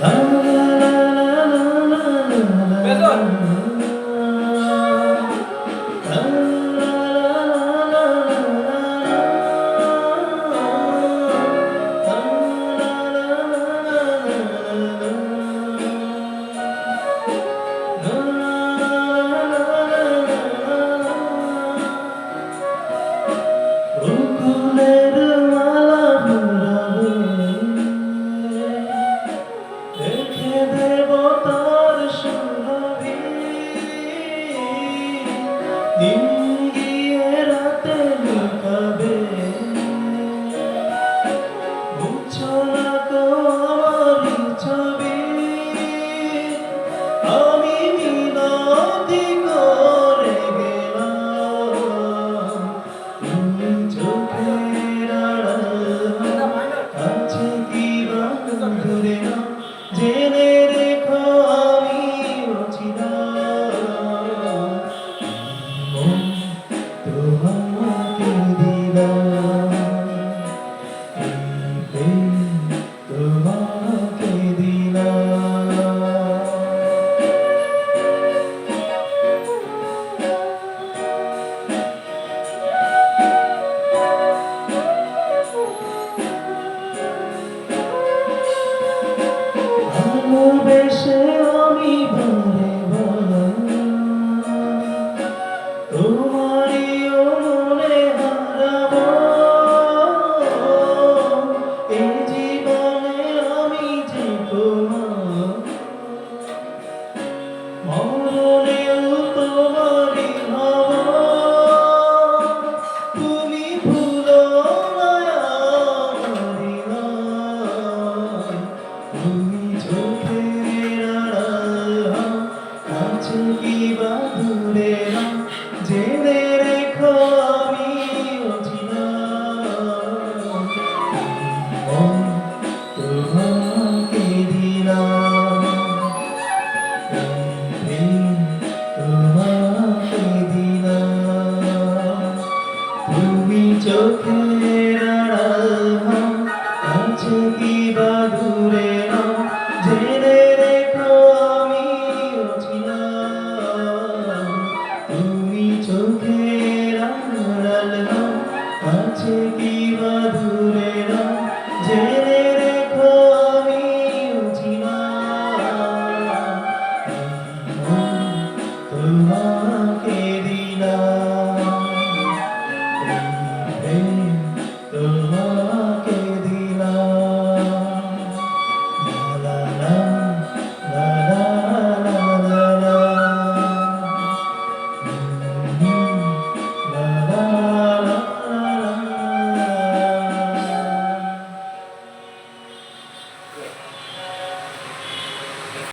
Huh? Yeah. দেশে আমি ভরে ভরে তোমারই মনে হারাব এই জীবনে আমি যে তোমার মরণেও তোমারই ভাব তুমি ভুলো 지기 바쁘네요 to be